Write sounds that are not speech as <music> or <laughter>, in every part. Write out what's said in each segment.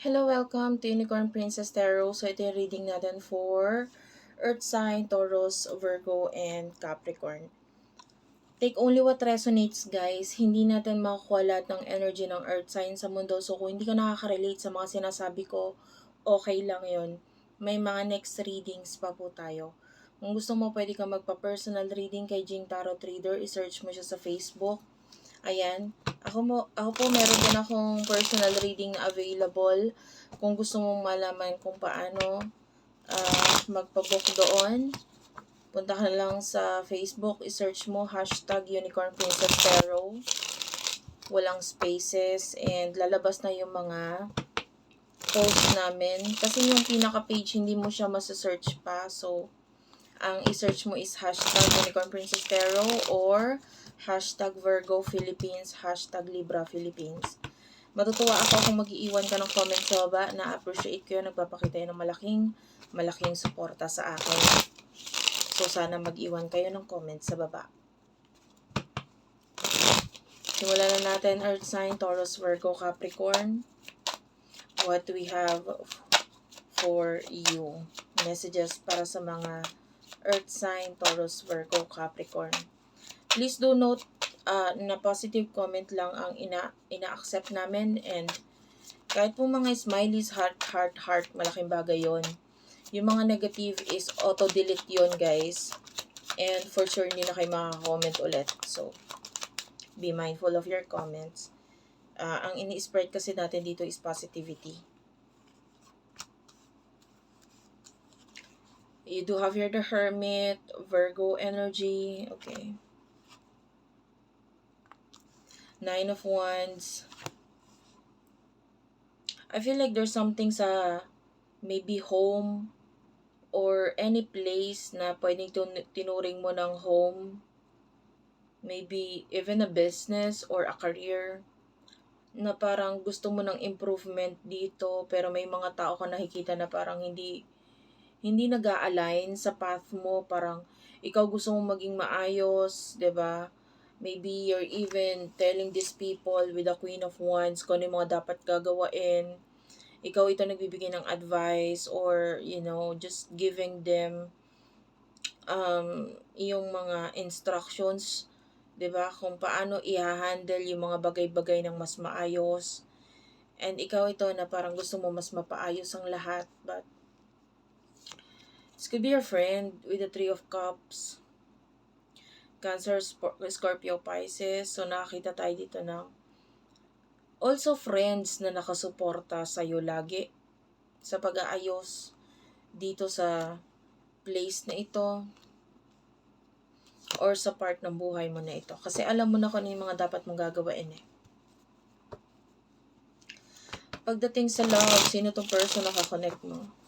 Hello, welcome to Unicorn Princess Tarot. So, ito yung reading natin for Earth sign, Taurus, Virgo, and Capricorn. Take only what resonates, guys. Hindi natin makukuha lahat ng energy ng Earth sign sa mundo. So, kung hindi ka nakaka-relate sa mga sinasabi ko, okay lang yon. May mga next readings pa po tayo. Kung gusto mo, pwede ka magpa-personal reading kay Jing Tarot Reader. I-search mo siya sa Facebook. Ayan. Ako, mo, ako po meron din akong personal reading available. Kung gusto mong malaman kung paano uh, magpabook doon, punta ka lang sa Facebook, i-search mo hashtag Unicorn Princess Tarot. Walang spaces and lalabas na yung mga post namin. Kasi yung pinaka-page, hindi mo siya masasearch pa. So, ang i-search mo is hashtag Unicorn Princess Tarot or hashtag Virgo Philippines, hashtag Libra Philippines. Matutuwa ako kung mag-iiwan ka ng comment sa baba. Na-appreciate ko yun. Nagpapakita yun ng malaking, malaking suporta sa akin. So, sana mag-iwan kayo ng comment sa baba. Simulan na natin Earth sign, Taurus, Virgo, Capricorn. What we have for you. Messages para sa mga Earth sign, Taurus, Virgo, Capricorn. Please do note uh, na positive comment lang ang ina ina-accept namin and kahit po mga smileys, heart, heart, heart, malaking bagay yon. Yung mga negative is auto-delete yon guys. And for sure, hindi na kayo makaka-comment ulit. So, be mindful of your comments. Uh, ang ini-spread kasi natin dito is positivity. You do have here the Hermit, Virgo energy. Okay. Nine of Wands. I feel like there's something sa maybe home or any place na pwedeng tinuring mo ng home. Maybe even a business or a career na parang gusto mo ng improvement dito pero may mga tao ka nakikita na parang hindi hindi nag-a-align sa path mo parang ikaw gusto mo maging maayos 'di ba Maybe you're even telling these people with the Queen of Wands kung ano yung mga dapat gagawain. Ikaw ito nagbibigay ng advice or, you know, just giving them um, yung mga instructions, 'di ba Kung paano i-handle yung mga bagay-bagay ng mas maayos. And ikaw ito na parang gusto mo mas mapaayos ang lahat. But, this could be your friend with the Three of Cups Cancer, Scorpio, Pisces. So, nakakita tayo dito ng also friends na nakasuporta sa iyo lagi sa pag-aayos dito sa place na ito or sa part ng buhay mo na ito. Kasi alam mo na kung ano yung mga dapat mong gagawin eh. Pagdating sa love, sino tong person na kakonect mo?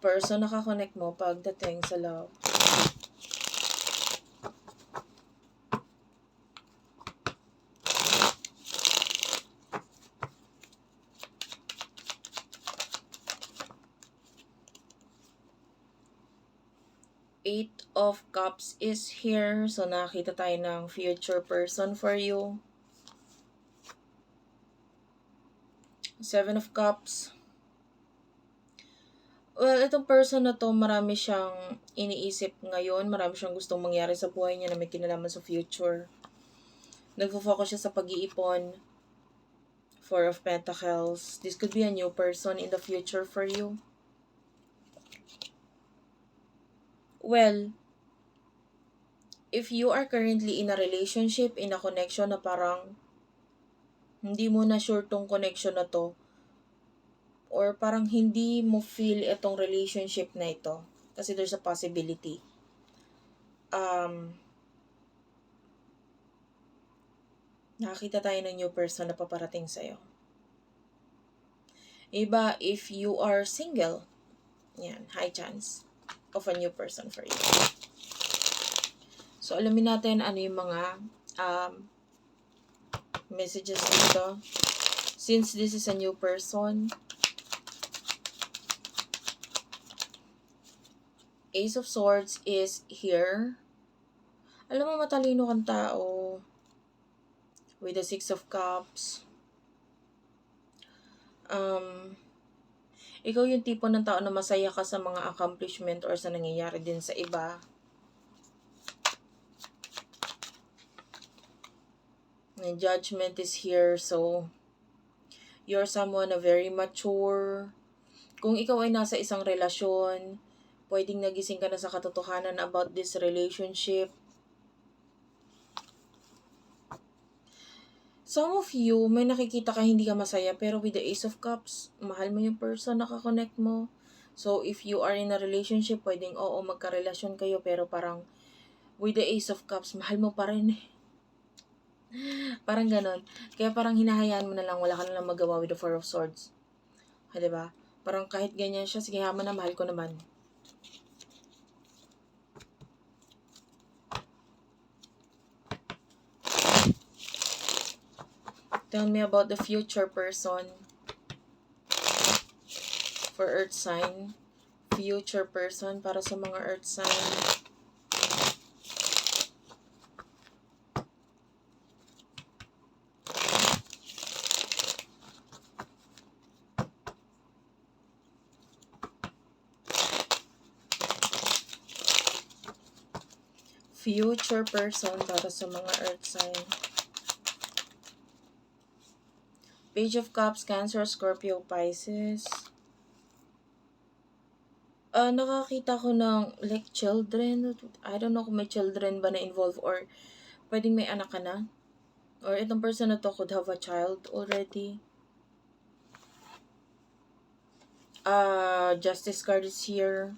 Person nakakonect mo pagdating sa love. Eight of Cups is here. So, nakita tayo ng future person for you. Seven of Cups. Well, itong person na to, marami siyang iniisip ngayon. Marami siyang gustong mangyari sa buhay niya na may kinalaman sa future. Nagfo-focus siya sa pag-iipon. Four of Pentacles. This could be a new person in the future for you. Well, if you are currently in a relationship, in a connection na parang hindi mo na sure tong connection na to, or parang hindi mo feel itong relationship na ito kasi there's a possibility. Um nakakita tayo ng new person na paparating sa'yo. Iba if you are single. Yan high chance of a new person for you. So alamin natin ano yung mga um messages dito. Since this is a new person Ace of Swords is here. Alam mo, matalino kang tao. With the Six of Cups. Um, ikaw yung tipo ng tao na masaya ka sa mga accomplishment or sa nangyayari din sa iba. And judgment is here, so you're someone na very mature. Kung ikaw ay nasa isang relasyon, pwedeng nagising ka na sa katotohanan about this relationship. Some of you, may nakikita ka hindi ka masaya, pero with the Ace of Cups, mahal mo yung person na kakonect mo. So, if you are in a relationship, pwedeng oo, magkarelasyon kayo, pero parang with the Ace of Cups, mahal mo pa rin eh. <laughs> parang ganon. Kaya parang hinahayaan mo na lang, wala ka na lang magawa with the Four of Swords. Ha, diba? Parang kahit ganyan siya, sige haman na, mahal ko naman. Tell me about the future person for Earth sign. Future person para sa mga Earth sign. Future person para sa mga Earth sign. Page of Cups, Cancer, Scorpio, Pisces. Ah, nakakita ko ng like children. I don't know kung may children ba na involved or pwedeng may anak ka na. Or itong person na to could have a child already. Ah, Justice card is here.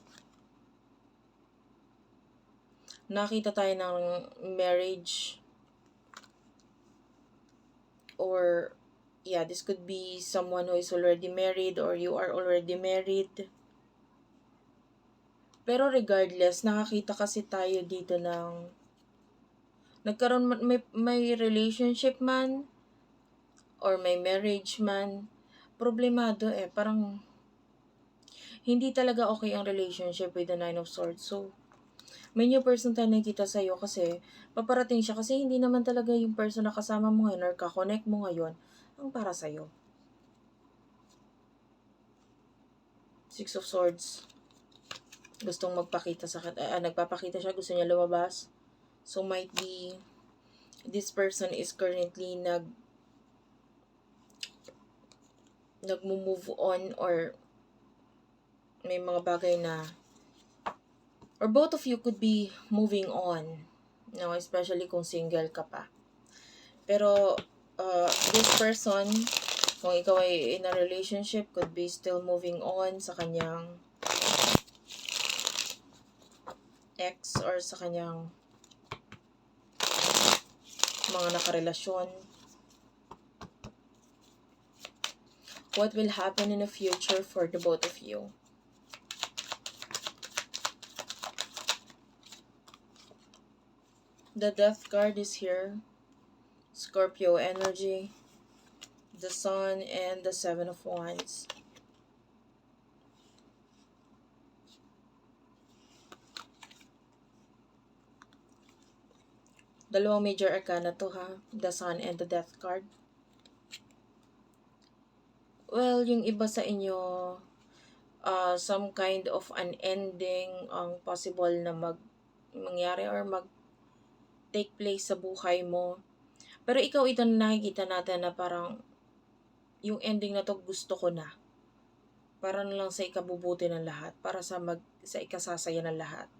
Nakita tayo ng marriage or yeah, this could be someone who is already married or you are already married. Pero regardless, nakakita kasi tayo dito ng nagkaroon may, may relationship man or may marriage man, problemado eh. Parang hindi talaga okay ang relationship with the Nine of Swords. So, may new person tayo nakikita sa'yo kasi paparating siya kasi hindi naman talaga yung person na kasama mo ngayon or kakonect mo ngayon ang para sa'yo. Six of Swords. Gustong magpakita sa ah, nagpapakita siya, gusto niya lumabas. So might be this person is currently nag nagmo-move on or may mga bagay na or both of you could be moving on. No, especially kung single ka pa. Pero uh, this person, kung ikaw ay in a relationship, could be still moving on sa kanyang ex or sa kanyang mga nakarelasyon. What will happen in the future for the both of you? The death card is here. Scorpio energy. The sun and the seven of wands. Dalawang major arcana to ha. The sun and the death card. Well, yung iba sa inyo, uh, some kind of an ending ang possible na mag mangyari or mag take place sa buhay mo. Pero ikaw ito na nakikita natin na parang yung ending na to gusto ko na. Para na lang sa ikabubuti ng lahat. Para sa mag sa ikasasaya ng lahat.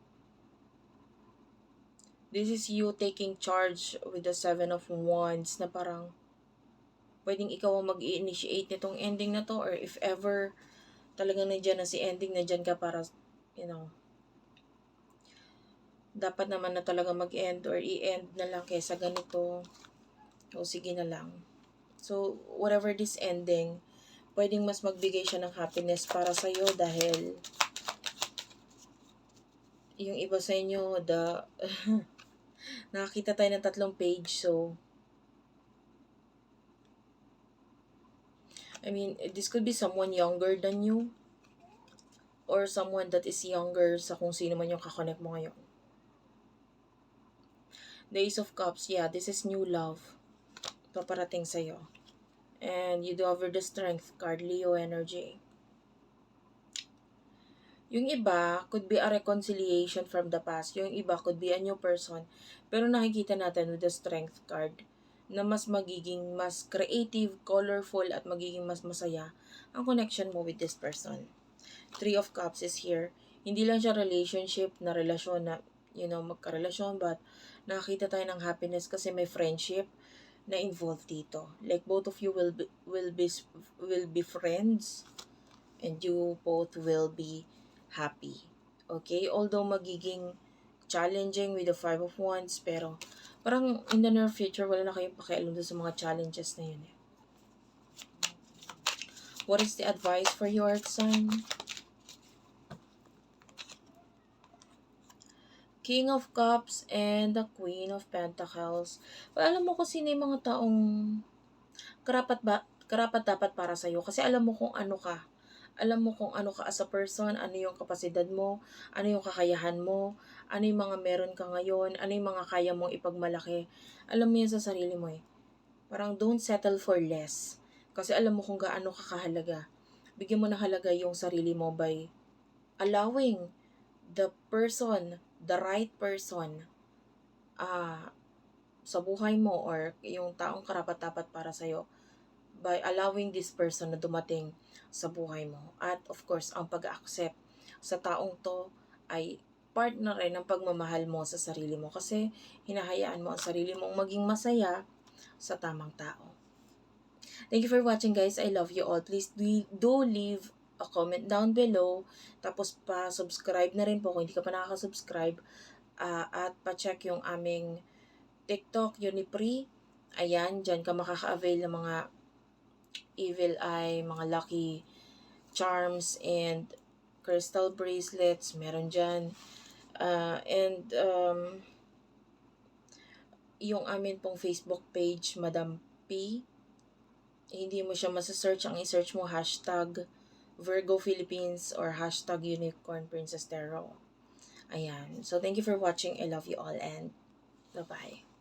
This is you taking charge with the Seven of Wands na parang pwedeng ikaw ang mag-initiate nitong ending na to or if ever talagang nandiyan na si ending, nandiyan ka para, you know, dapat naman na talaga mag-end or i-end na lang kaysa ganito. O sige na lang. So, whatever this ending, pwedeng mas magbigay siya ng happiness para sa'yo dahil yung iba sa inyo, the, <laughs> nakakita tayo ng tatlong page, so, I mean, this could be someone younger than you or someone that is younger sa kung sino man yung kakonect mo ngayon. The Ace of Cups, yeah, this is new love. Paparating sa'yo. And you do over the strength card, Leo energy. Yung iba could be a reconciliation from the past. Yung iba could be a new person. Pero nakikita natin with the strength card na mas magiging mas creative, colorful, at magiging mas masaya ang connection mo with this person. Three of Cups is here. Hindi lang siya relationship na relasyon na, you know, magkarelasyon, but nakakita tayo ng happiness kasi may friendship na involved dito. Like both of you will be, will be will be friends and you both will be happy. Okay? Although magiging challenging with the Five of Wands, pero parang in the near future, wala na kayong pakialam sa mga challenges na yun eh. What is the advice for your sign? King of Cups and the Queen of Pentacles. Well, alam mo kung sino yung mga taong karapat ba karapat dapat para sa kasi alam mo kung ano ka. Alam mo kung ano ka as a person, ano yung kapasidad mo, ano yung kakayahan mo, ano yung mga meron ka ngayon, ano yung mga kaya mong ipagmalaki. Alam mo yan sa sarili mo eh. Parang don't settle for less. Kasi alam mo kung gaano ka kahalaga. Bigyan mo na halaga yung sarili mo by allowing the person the right person uh, sa buhay mo or yung taong karapat-dapat para sa'yo by allowing this person na dumating sa buhay mo. At of course, ang pag-accept sa taong to ay part na rin ng pagmamahal mo sa sarili mo kasi hinahayaan mo ang sarili mong maging masaya sa tamang tao. Thank you for watching guys. I love you all. Please do, leave a comment down below. Tapos pa-subscribe na rin po kung hindi ka pa nakaka-subscribe. Uh, at pa-check yung aming TikTok, Unipri. Ayan, dyan ka makaka-avail ng mga evil eye, mga lucky charms, and crystal bracelets. Meron dyan. Uh, and um, yung amin pong Facebook page, Madam P. Hindi mo siya masa-search. Ang i-search mo, hashtag Virgo Philippines or hashtag Unicorn Princess Tarot. Ayan. So, thank you for watching. I love you all and bye-bye.